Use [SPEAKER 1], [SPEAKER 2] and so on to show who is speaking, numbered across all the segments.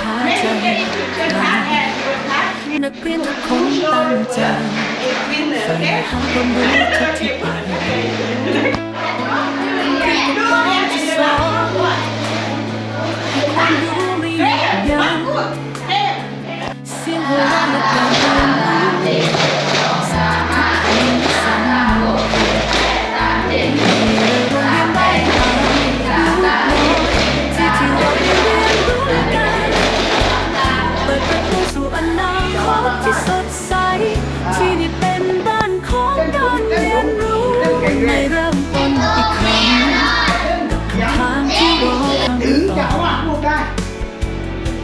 [SPEAKER 1] ขาใจนักเรียนทุกคนตั้งใจฝันหาความรู้ที่ที่ อนาคตที่สดใส ที่นี่เป็นบ้านของการเรียนรู้ไม่เริ่มต้นอีกครั้งกับทางที่รอคำตอ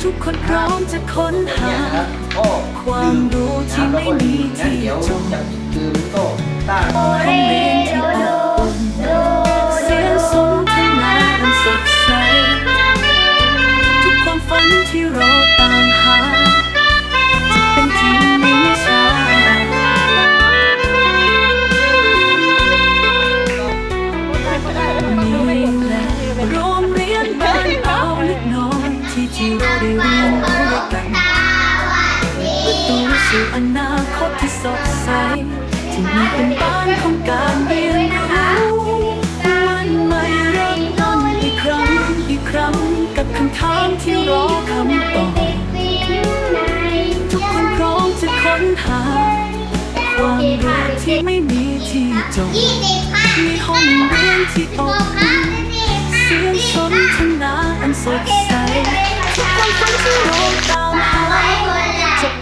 [SPEAKER 1] ทุกคนพร้อมจะค้นหา ความรู้ที่ไม่มีที่จบ
[SPEAKER 2] คือโต้ต้า
[SPEAKER 1] สู่อนาคตที่สดใส ที่นี่เป็นบ้านของการเรียนรู้วันใหม่เริ่มต้นอีกครั้งอีกครั้งกับคำถามที่รอคำตอบทุกคนพร้อมจะค้นหา ความรู้ที่ไม่มีที่จบมีห้องเรียนที่อบอุ่น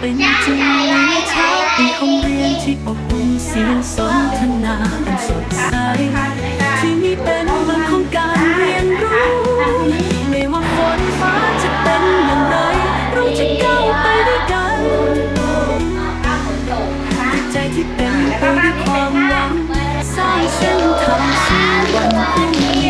[SPEAKER 1] เป็นจริงในไม่ช้าในห้องเรียนที่อบอุ่นเสียงสนทนาอันสดใสที่นี่เป็นเมืองของการเรียนรู้ ไม่ว่าฝนฟ้าจะเป็นอย่างไร เราจะก้าวไปด้วยกันด้วใจที่เต็มไปด้วยความหวังสร้างเส้นทางสู่วันพรุ่ง